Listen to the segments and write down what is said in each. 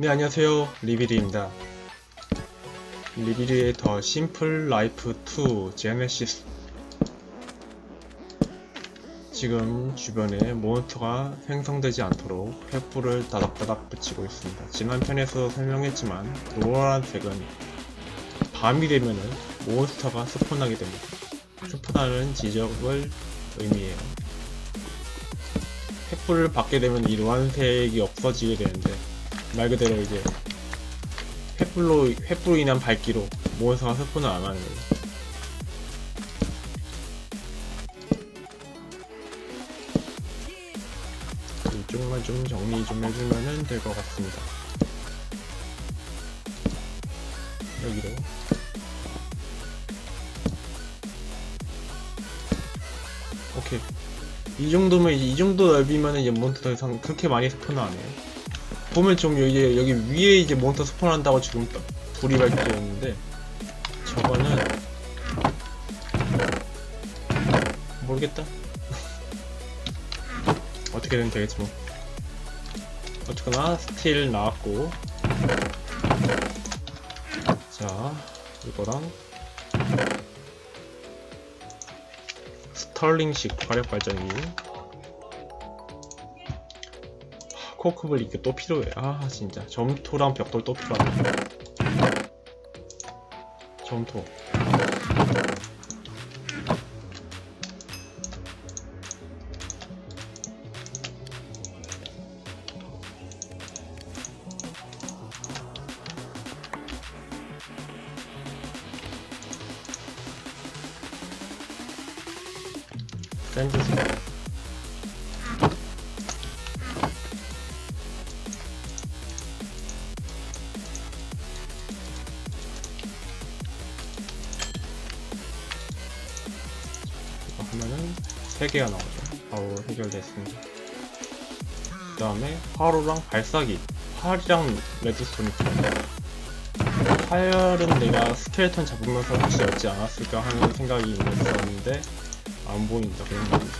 네 안녕하세요. 리비리입니다. 리비리의 더 심플 라이프 2 제네시스. 지금 주변에 몬스터가 생성되지 않도록 횃불을 다닥다닥 붙이고 있습니다. 지난 편에서 설명했지만 노란색은 밤이 되면은 몬스터가 스폰하게 됩니다. 스폰하는 지적을 의미해요. 횃불을 받게 되면 이 노란색이 없어지게 되는데 말 그대로 이제 횃불로 횃불로 인한 밝기로 몬스터가 스폰을 안 하는 거예요. 이쪽만 좀 정리 좀 해주면 될 것 같습니다. 여기로 오케이 이 정도면 이 정도 넓이면 이제 몬스터 더 이상 그렇게 많이 스폰을 안 해요. 보면 좀 이제 여기 위에 이제 몬스터 스폰한다고 지금 딱 불이 밝게 있는데 저거는 모르겠다. 어떻게든 되겠지 뭐. 어쨌거나 스틸 나왔고 자 이거랑 스털링식 화력 발전기 코크블 이게 또 필요해. 아 진짜 점토랑 벽돌 또 필요하네. 점토. 샌드스. 3개가 나오죠. 바로 해결됐습니다. 그 다음에 화로랑 발사기. 활이랑 레드스톤이 필요해요. 활은 내가 스켈레톤 잡으면서 혹시 얻지 않았을까 하는 생각이 있었는데 안 보인다 그런 말이죠.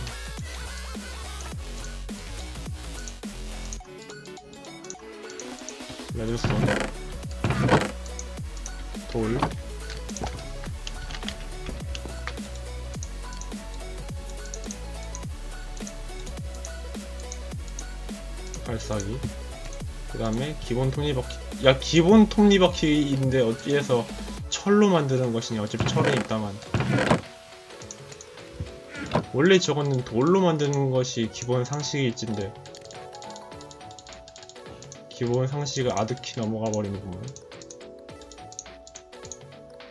레드스톤 돌 발사기 그 다음에 기본 톱니바퀴 야 기본 톱니바퀴인데 어디에서 철로 만드는 것이냐. 어차피 철에 있다만. 원래 저거는 돌로 만드는 것이 기본 상식일진데 기본 상식을 아득히 넘어가 버리는구만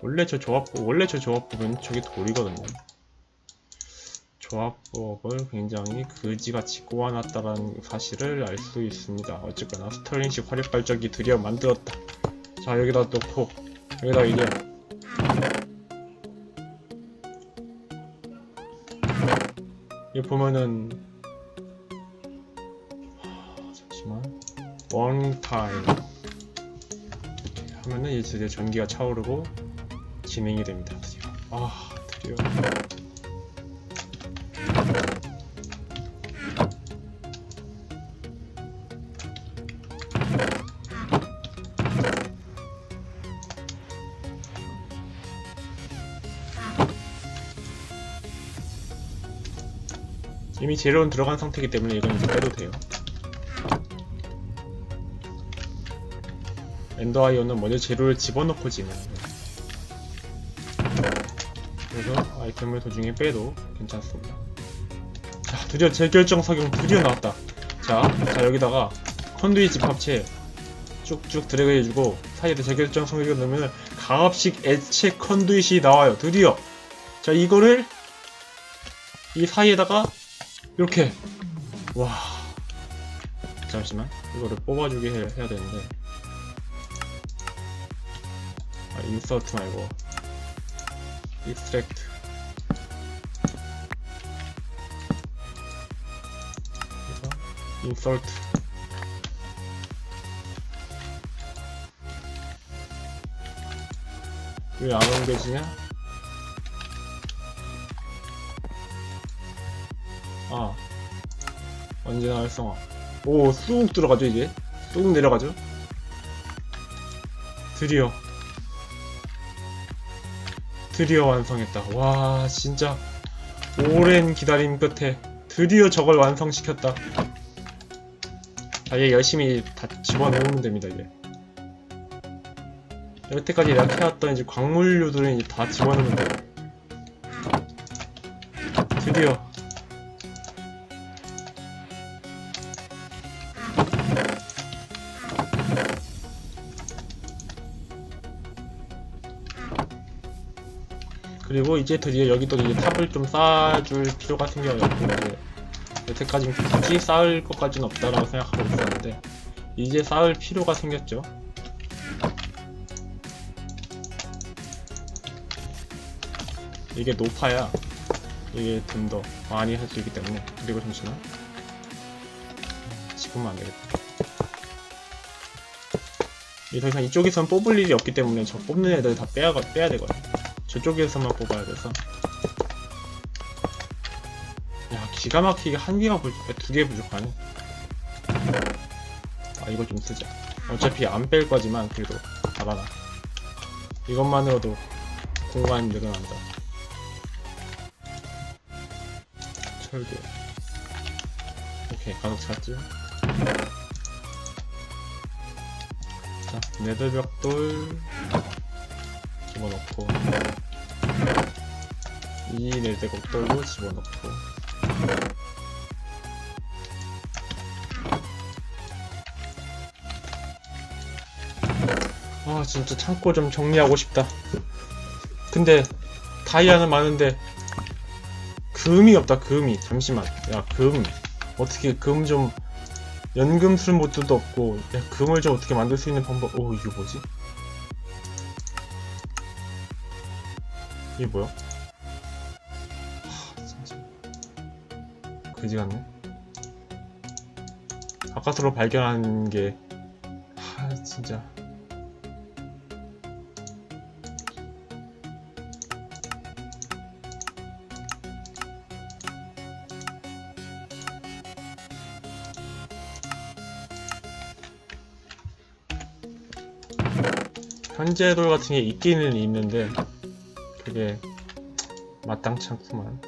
원래 저 조합법 원래 저 조합법은 저게 돌이거든요 조합법을 굉장히 그지같이 꼬아놨다는 사실을 알 수 있습니다. 어쨌거나 스털링식 화력 발전기 드디어 만들었다. 자 여기다 놓고 여기다 이제. 여기 보면은 하, 잠시만. 원 타임 이렇게 하면은 이제 전기가 차오르고 진행이 됩니다 드디어. 아 드디어 이미 재료는 들어간 상태이기 때문에 이건 이제 빼도 돼요. 엔더 아이언은 먼저 재료를 집어넣고 진행해요. 그래서 아이템을 도중에 빼도 괜찮습니다. 자, 드디어 재결정 석영 드디어 나왔다. 자, 자 여기다가 컨두이 집합체 쭉쭉 드래그 해주고 사이에 재결정 석영을 넣으면 가압식 액체 컨두잇이 나와요. 드디어. 자, 이거를 이 사이에다가 이렇게. 와. 잠시만. 이거를 뽑아주게 해, 해야 되는데. 아 인서트 말고 익스트랙트 인서트 왜안 옮겨지냐? 아 언제나 활성화 오쑥 들어가죠 이제 쑥 내려가죠 드디어 드디어 완성했다. 와 진짜 오랜 기다림 끝에 드디어 저걸 완성시켰다. 자, 얘 열심히 다 집어넣으면 됩니다, 이제. 여태까지 캐왔던 이제 광물류들은 이제 다 집어넣으면 돼요. 드디어. 그리고 이제 드디어 여기도 이제 탑을 좀 쌓아줄 필요가 생겨요. 여태까지 굳이 쌓을 것까지는 없다라고 생각하고 있었는데 이제 쌓을 필요가 생겼죠. 이게 높아야 이게 좀 더 많이 할 수 있기 때문에 그리고 잠시만 지금은 안 되겠다. 이더 이상 이쪽에선 뽑을 일이 없기 때문에 저 뽑는 애들 다 빼야 빼야 되거든. 저쪽에서만 뽑아야 돼서. 야 기가 막히게 한 개가 두개 부족하네. 아 이거 좀 쓰자. 어차피 안 뺄 거지만 그래도 잡아놔. 이것만으로도 공간이 늘어난다. 철교. 오케이 가득 찼지. 자 네더벽돌 집어넣고. 이 네더벽돌도 집어넣고. 아 진짜 창고 좀 정리하고 싶다. 근데 다이아는 많은데 금이 없다 금이. 잠시만. 야 금. 어떻게 금 좀 연금술 모드도 없고 야 금을 좀 어떻게 만들 수 있는 방법 오 이게 뭐지 이게 뭐야? 하, 진짜 그지 같네. 바깥으로 발견한 게 하, 진짜. 현재 돌 같은 게 있기는 있는데 그게 마땅치 않구만.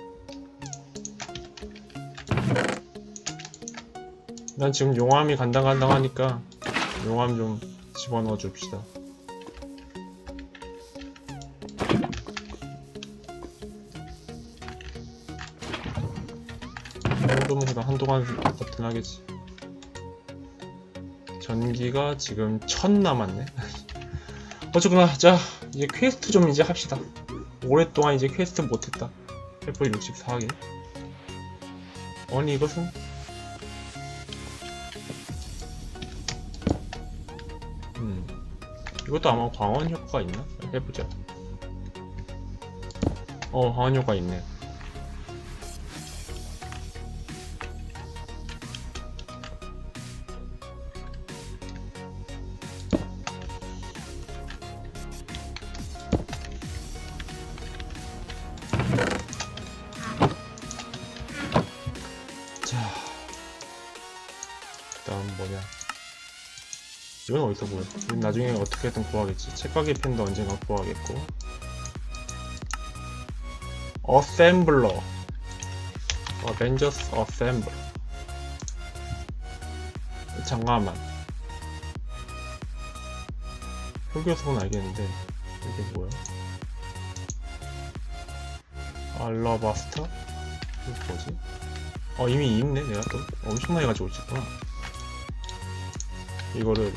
난 지금 용암이 간당간당하니까 용암 좀 집어넣어 줍시다. 이 정도면 한동안 버튼 하겠지. 전기가 지금 천 남았네. 어쨌거나 자 이제 퀘스트 좀 이제 합시다 오랫동안 이제 퀘스트 못했다. 횃불 64개 아니 이것은? 음. 이것도 아마 광원 효과가 있나? 해보자. 어 광원 효과 있네 이건 어디서? 이건 나중에 어떻게든 구하겠지. 책가게 펜도 언젠가 구하겠고. 어셈블러. 어벤져스 어셈블. 잠깐만. 흑요석은 알겠는데 이게 뭐야? 알라바스타? 이게 뭐지? 어 이미 있네 내가 또 엄청나게 가지고 있었구나 이거를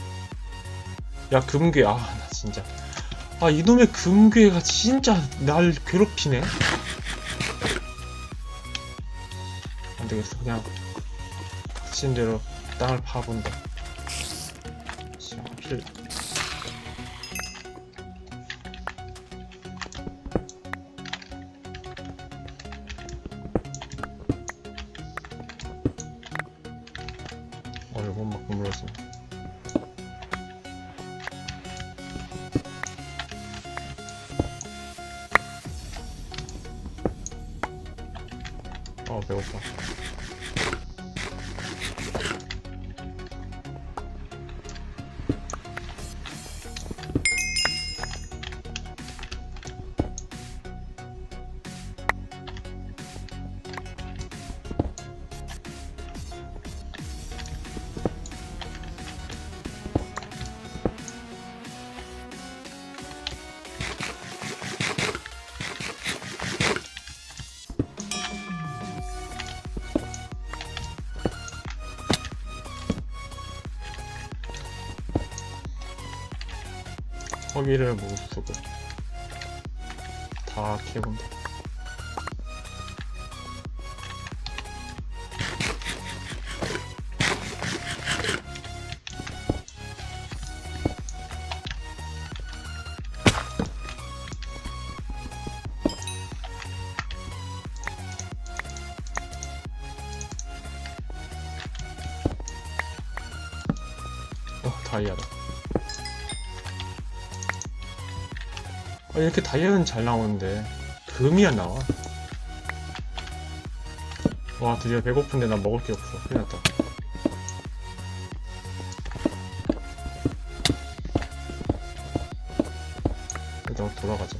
야 금괴. 아 나 진짜. 아 이놈의 금괴가 진짜 날 괴롭히네. 안되겠어. 그냥 닥친 대로 땅을 파본다. 자, 필 어, 배고 허기를 무릅 쓰고 다 캐본다. 어, 다이아다. 이렇게 다이아는 잘 나오는데 금이 안 나와. 와 드디어 배고픈데 나 먹을 게 없어. 큰일 났다. 일단 돌아가자.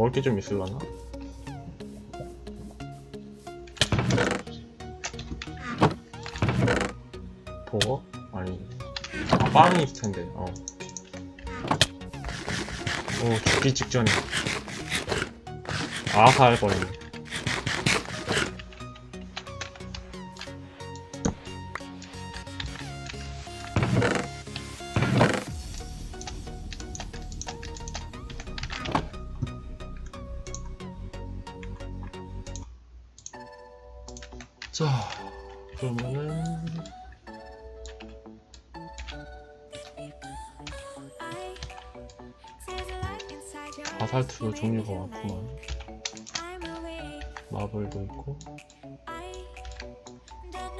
먹을 게 좀 있을라나? 버거? 아니 아 빵이 있을 텐데 어. 오 죽기 직전에 아살 뻔했네 자 그러면은 아살트 종류가 많구만 마블도 있고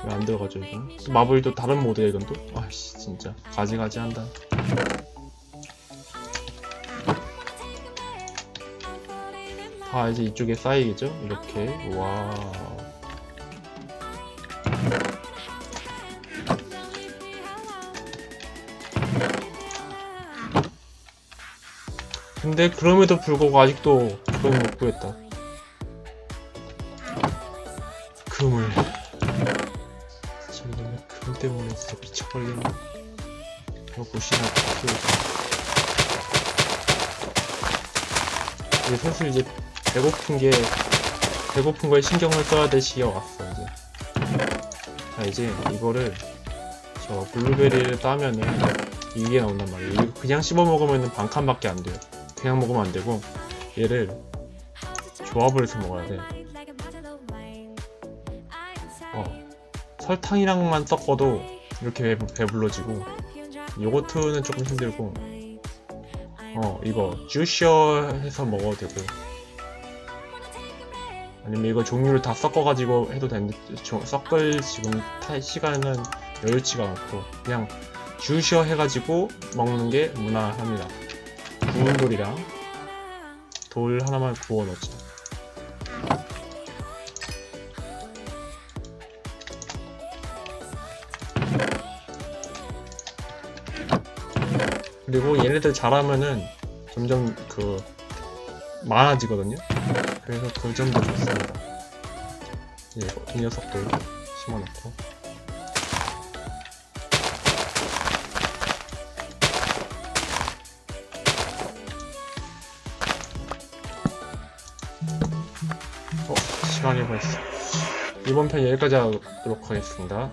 왜 안 들어가죠 이건? 마블도 다른 모드야 이건 또? 아씨 진짜 가지가지 한다 다 이제 이쪽에 쌓이겠죠? 이렇게 와 근데 그럼에도 불구하고 아직도 그걸 못 구했다. 금을 지금 금 때문에 진짜 미쳐버리겠네. 이거 보시나 이제 슬슬 이제 배고픈 게 배고픈 거에 신경을 써야 될 시기가 왔어 이제. 자 이제 이거를 저 블루베리를 따면은 이게 나온단 말이에요. 이거 그냥 씹어 먹으면 반 칸밖에 안 돼요 그냥 먹으면 안 되고 얘를 조합을 해서 먹어야 돼. 어, 설탕이랑만 섞어도 이렇게 배, 배불러지고 요거트는 조금 힘들고 어 이거 주셔 해서 먹어도 되고 아니면 이거 종류를 다 섞어가지고 해도 되는데 저- 섞을 지금 탈 시간은 여유치가 않고 그냥 주셔 해가지고 먹는 게 무난합니다 구운 돌이랑 돌 하나만 구워 넣자 그리고 얘네들 자라면은 점점 그 많아지거든요. 그래서 그 점도 좋습니다. 예, 이 녀석도 심어놓고 시간이 벌써 이번 편 여기까지 하도록 하겠습니다.